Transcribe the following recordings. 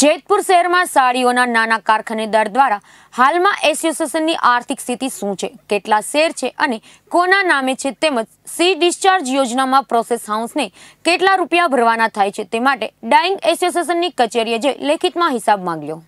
જેતપુર શહેરમાં સાડીઓના નાના કારખાનેદાર દ્વારા હાલમાં એસોસિએશનની આર્થિક સ્થિતિ શું છે, કેટલા શેર છે અને કોના નામે છે તેમજ સી ડિસ્ચાર્જ યોજનામાં પ્રોસેસ હાઉસને કેટલા રૂપિયા ભરવાના થાય છે તે માટે ડાઇંગ એસોસિએશનની કચેરીએ જઈ લેખિતમાં હિસાબ માંગ્યો.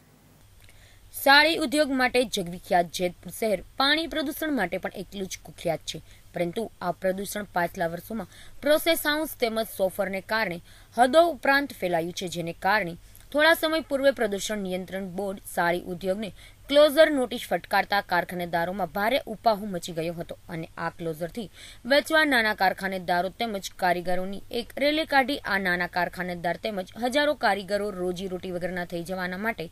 સાડી ઉદ્યોગ માટે જગવિખ્યાત જેતપુર શહેર પાણી પ્રદૂષણ માટે પણ એટલું જ કુખ્યાત છે, પરંતુ આ પ્રદૂષણ પાછલા વર્ષોમાં પ્રોસેસ હાઉસ તેમજ સોફરને કારણે હદો ઉપરાંત ફેલાયું છે, જેને કારણે થોડા સમય પૂર્વે પ્રદૂષણ નિયંત્રણ બોર્ડ સાડી ઉદ્યોગને ક્લોઝર નોટિસ ફટકારતા કારખાનેદારોમાં ભારે ઉપાહુ મચી ગયો હતો અને આ ક્લોઝરથી વેચવા નાના કારખાનેદારો તેમજ કારીગરોની એક રેલી કાઢી આ નાના કારખાનેદાર તેમજ હજારો કારીગરો રોજીરોટી વગરના થઈ જવાના માટે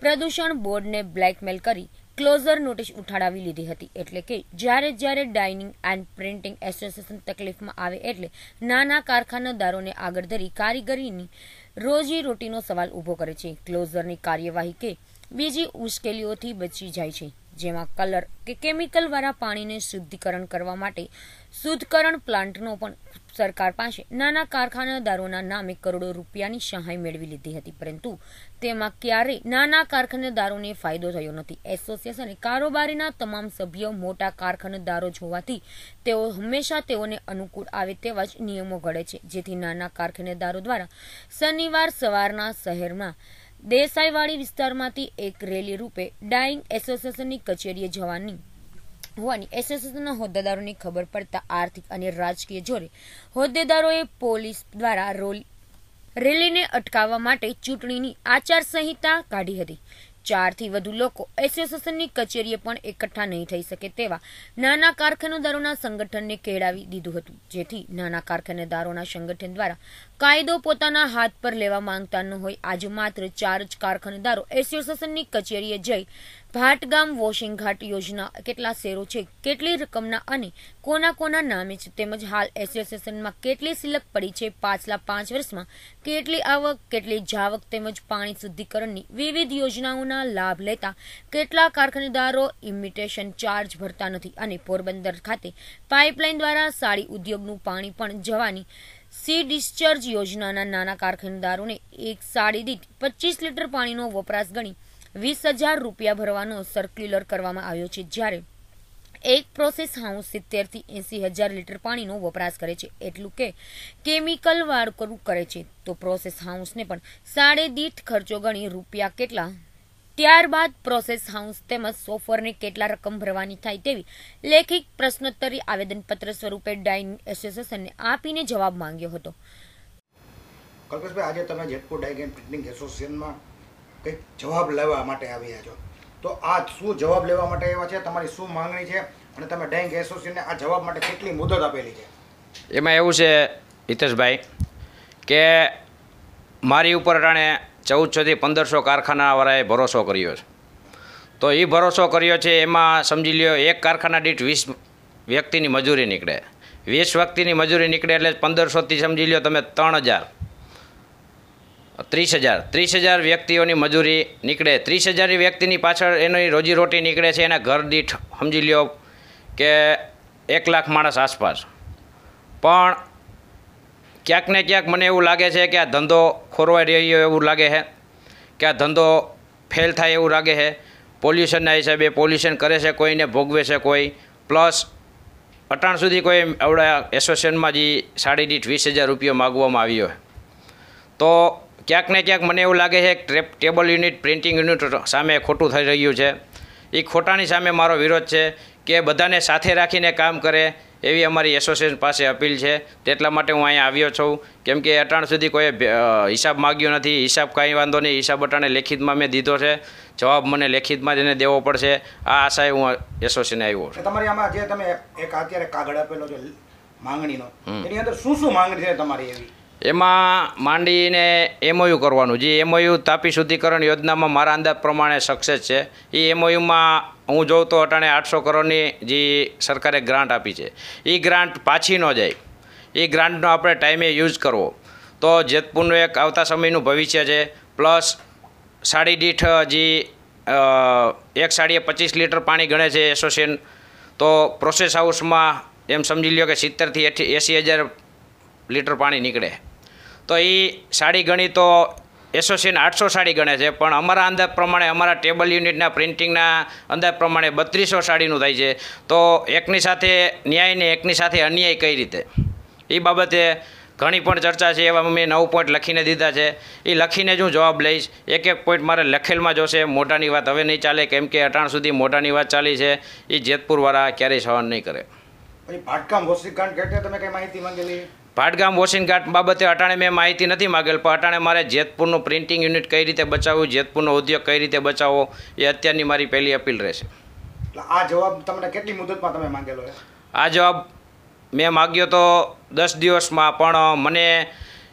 પ્રદૂષણ બોર્ડને બ્લેકમેલ કરી ક્લોઝર નોટિસ ઉઠાડાવી લીધી હતી. એટલે કે જ્યારે જ્યારે ડાઇનિંગ એન્ડ પ્રિન્ટિંગ એસોસિએશન તકલીફમાં આવે એટલે નાના કારખાનાદારોને આગળ ધરી કારીગરીની રોજી રોટીનો સવાલ ઊભો કરે છે. ક્લોઝરની કાર્યવાહી કે બીજી મુશ્કેલીઓથી બચી જાય છે, જેમાં કલર કે કેમિકલ વાળા પાણીને શુદ્ધિકરણ કરવા માટે શુદ્ધકરણ પ્લાન્ટનો પણ સરકાર પાસે નાના કારખાનેદારોના નામે કરોડો રૂપિયાની સહાય મેળવી લીધી હતી, પરંતુ તેમાં ક્યારેય નાના કારખાનેદારોને ફાયદો થયો નથી. એસોસિએશને કારોબારીના તમામ સભ્યો મોટા કારખાનેદારો જોવાથી તેઓ હંમેશા તેઓને અનુકૂળ આવે તેવા જ નિયમો ઘડે છે, જેથી નાના કારખાનેદારો દ્વારા શનિવાર સવારના શહેરમાં દેસાઈવાડી વિસ્તારમાંથી એક રેલી રૂપે ડાઇંગ એસોસિએશનની કચેરીએ જવાની હોવાની એસોસિએશનના હોદ્દેદારોની ખબર પડતા આર્થિક અને રાજકીય જોરે હોદ્દેદારોએ પોલીસ દ્વારા રોલ રેલીને અટકાવવા માટે ચૂંટણીની આચારસંહિતા કાઢી હતી. ચારથી વધુ લોકો એસોસિએશનની કચેરીએ પણ એકઠા નહીં થઈ શકે તેવા નાના કારખાનેદારોના સંગઠનને કેળાવી દીધું હતું. જેથી નાના કારખાનેદારોના સંગઠન દ્વારા કાયદો પોતાના હાથ પર લેવા માંગતા ન હોય. આજે માત્ર ચાર જ કારખાનેદારો એસોસિએશનની કચેરીએ જઈ ભાટગામ વોશિંગ ઘાટ યોજના કેટલા શેરો છે, કેટલી રકમના અને કોના કોના નામે છે, તેમજ હાલ એસોસિએશનમાં કેટલી સિલક પડી છે, પાછલા પાંચ વર્ષમાં કેટલી આવક, કેટલી જાવક તેમજ પાણી શુદ્ધિકરણની વિવિધ યોજનાઓના લાભ લેતા કેટલા કારખાનેદારો ઇમિટેશન ચાર્જ ભરતા નથી અને પોરબંદર ખાતે પાઇપલાઇન દ્વારા સાડી ઉદ્યોગનું પાણી પણ જવાની સી ડિસ્ચાર્જ યોજનાના નાના કારખાનેદારોને એક સાડી દીઠ પચીસ લીટર પાણીનો વપરાશ ગણી વીસ હજાર રૂપિયા ભરવાનો સર્ક્યુલર કરવામાં આવ્યો છે, જ્યારે એક પ્રોસેસ હાઉસ સિત્તેરથી એંસી હજાર લીટર પાણીનો વપરાશ કરે છે, એટલું કે કેમિકલ વાળકરું કરે છે. તો પ્રોસેસ હાઉસને પણ સાડે દીઠ ખર્ચો ગણી રૂપિયા કેટલા ત્યારબાદ પ્રોસેસ હાઉસ તેમજ સોફરને કેટલા રકમ ભરવાની થાય તેવી લેખિત પ્રશ્નોત્તરી આવેદનપત્ર સ્વરૂપે ડાઇન એસોસિએશનને આપીને જવાબ માંગ્યો હતો. કલ્પેશભાઈ આજે તમે જેતપુર ડાઇગ એન્ડ પ્રિન્ટિંગ એસોસિએશનમાં કંઈક જવાબ લેવા માટે આવ્યા છો. તો આ શું જવાબ લેવા માટે આવ્યા છે? તમારી શું માંગણી છે? અને તમે ડાઇંગ એસોસિએશનને આ જવાબ માટે કેટલી મુદત આપેલી છે? એમાં એવું છે હિતેશભાઈ કે મારી ઉપર અટાણે ચૌદસોથી પંદરસો કારખાનાવાળાએ ભરોસો કર્યો છે. તો એ ભરોસો કર્યો છે, એમાં સમજી લ્યો, એક કારખાના દીઠ વીસ વ્યક્તિની મજૂરી નીકળે. વીસ વ્યક્તિની મજૂરી નીકળે એટલે પંદરસોથી સમજી લ્યો તમે ત્રણ હજાર. ત્રીસ હજાર. ત્રીસ હજાર વ્યક્તિઓની મજૂરી નીકળે. ત્રીસ હજારની વ્યક્તિની પાછળ એની રોજીરોટી નીકળે છે, એના ઘર દીઠ સમજી લ્યો કે એક લાખ માણસ આસપાસ. પણ ક્યાંક ને ક્યાંક મને એવું લાગે છે કે આ ધંધો ખોરવાઈ રહ્યો એવું લાગે છે, કે આ ધંધો ફેલ થાય એવું લાગે છે. પોલ્યુશનના હિસાબે પોલ્યુશન કરે છે કોઈને, ભોગવે છે કોઈ. પ્લસ અટાણ સુધી કોઈ આવડા એસોસિએશનમાં જે સાડી દીઠ વીસ હજાર રૂપિયા માગવામાં આવ્યો તો ક્યાંક ને ક્યાંક મને એવું લાગે છે કે ટેબલ યુનિટ, પ્રિન્ટિંગ યુનિટ સામે ખોટું થઈ રહ્યું છે. એ ખોટાની સામે મારો વિરોધ છે કે બધાને સાથે રાખીને કામ કરે એવી અમારી એસોસિએશન પાસે અપીલ છે. તેટલા માટે હું અહીંયા આવ્યો છું. કેમ કે અટાણ સુધી કોઈ હિસાબ માગ્યો નથી. હિસાબ કાંઈ વાંધો નહીં. હિસાબ અટાણે લેખિતમાં મેં દીધો છે. જવાબ મને લેખિતમાં જ એને દેવો પડશે. આ આશાએ હું એસોસિએશને આવ્યો છું. તમારી આમાં જે તમે એક અત્યારે કાગળ આપેલો છે માંગણીનો એની અંદર શું શું માંગણી છે તમારી એવી? એમાં માંડીને એમઓયુ કરવાનું. જે એમઓયુ તાપી શુદ્ધિકરણ યોજનામાં મારા અંદાજ પ્રમાણે સક્સેસ છે. એ એમઓયુમાં હું જોઉં તો અટાણે આઠસો કરોડની જે સરકારે ગ્રાન્ટ આપી છે. એ ગ્રાન્ટ પાછી ન જાય. એ ગ્રાન્ટનો આપણે ટાઈમે યુઝ કરવો. તો જેતપુરનું એક આવતા સમયનું ભવિષ્ય છે. પ્લસ સાડી દીઠ જે એક સાડીએ પચીસ લીટર પાણી ગણે છે એસોસિએશન. તો પ્રોસેસ હાઉસમાં એમ સમજી લ્યો કે સિત્તેરથી એંસી હજાર લીટર પાણી નીકળે. તો એ સાડી ગણી તો એસોસિએશન આઠસો સાડી ગણે છે, પણ અમારા અંદાજ પ્રમાણે અમારા ટેબલ યુનિટના પ્રિન્ટિંગના અંદાજ પ્રમાણે બત્રીસો સાડીનું થાય છે. તો એકની સાથે ન્યાય ને એકની સાથે અન્યાય કઈ રીતે? એ બાબતે ઘણી પણ ચર્ચા છે, એવા મેં નવ પોઈન્ટ લખીને દીધા છે. એ લખીને જ હું જવાબ લઈશ. એક એક પોઈન્ટ મારે લખેલમાં જોશે મોઢાની વાત હવે નહીં ચાલે, કેમ કે અટાણ સુધી મોઢાની વાત ચાલી છે. એ જેતપુરવાળા ક્યારેય સહન નહીં કરે. ભાટકામ ઘટે તમે કઈ માહિતી માંગેલી? ભાટગામ વોશિંગ ઘાટ બાબતે અટાણે મેં માહિતી નથી માગેલ પણ અટાણે મારે જેતપુરનું પ્રિન્ટિંગ યુનિટ કઈ રીતે બચાવવું જેતપુરનો ઉદ્યોગ કઈ રીતે બચાવવો એ અત્યારની મારી પહેલી અપીલ રહેશે. આ જવાબ તમને કેટલી મુદતમાં તમે માંગેલો આ જવાબ મેં માગ્યો તો દસ દિવસમાં પણ મને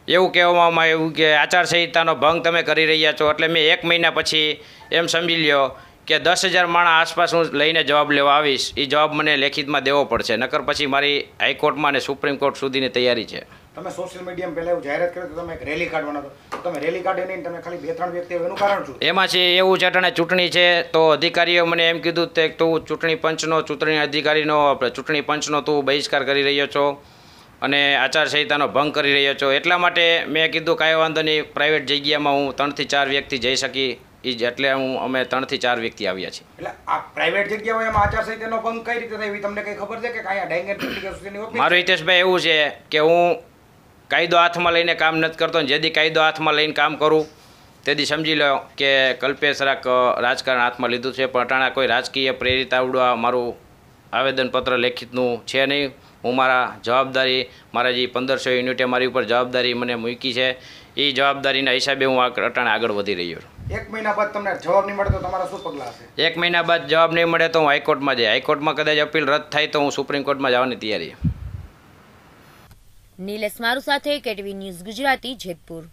એવું કહેવામાં આવ્યું કે આચારસંહિતાનો ભંગ તમે કરી રહ્યા છો એટલે મેં એક મહિના પછી એમ સમજી લ્યો કે દસ હજાર માણસ આસપાસ હું લઈને જવાબ લેવા આવીશ એ જવાબ મને લેખિતમાં દેવો પડશે. નકર પછી મારી હાઈકોર્ટમાં અને સુપ્રીમ કોર્ટ સુધીની તૈયારી છે. તમે સોશિયલ મીડિયામાં પહેલા એવું જાહેરાત કરી તમે એક રેલી કાઢવાના તો તમે રેલી કાઢી નહીં તમે ખાલી બે ત્રણ વ્યક્તિ એનું કારણ શું એમાં છે એવું છે અટાણે ચૂંટણી છે તો અધિકારીઓ મને એમ કીધું તે તું ચૂંટણી પંચનો ચૂંટણી અધિકારીનો ચૂંટણી પંચનો તું બહિષ્કાર કરી રહ્યો છો અને આચારસંહિતાનો ભંગ કરી રહ્યો છો. એટલા માટે મેં કીધું કાંઈ વાંધો નહીં પ્રાઇવેટ જગ્યામાં હું ત્રણથી ચાર વ્યક્તિ જઈ શકી. એ જ એટલે હું અમે ત્રણથી ચાર વ્યક્તિ આવ્યા છીએ. એટલે આ પ્રાઇવેટ જગ્યામાં એમાં આચારસંહિતાનો ભંગ કઈ રીતે થાય એવી તમને કઈ ખબર છે કે કાંઈ ડાયંગ એન્ડ પ્રિન્ટિંગ એસોસિએશનની મારું હિતેશભાઈ એવું છે કે હું કાયદો હાથમાં લઈને કામ નથી કરતો ને જેથી કાયદો હાથમાં લઈને કામ કરું તેથી સમજી લો કે કલ્પેશ રાક રાજકારણ હાથમાં લીધું છે પણ અટાણા કોઈ રાજકીય પ્રેરિત આવડવા મારું આવેદનપત્ર લેખિતનું છે નહીં. હું મારા જવાબદારી મારા જે પંદરસો યુનિટે મારી ઉપર જવાબદારી મને મૂકી છે. એ જવાબદારીના હિસાબે હું આ અટાણે આગળ વધી રહ્યો છું. એક મહિના બાદ તમને જવાબ નહીં મળે તો તમારા શું પગલાં હશે? એક મહિના બાદ જવાબ નહીં મળે તો હું હાઈકોર્ટમાં જઈ હાઈકોર્ટમાં કદાચ અપીલ રદ થાય તો હું સુપ્રીમ કોર્ટમાં જવાની તૈયારી. નિલેશ મારું સાથે કેટીવી ન્યૂઝ ગુજરાતી જેતપુર.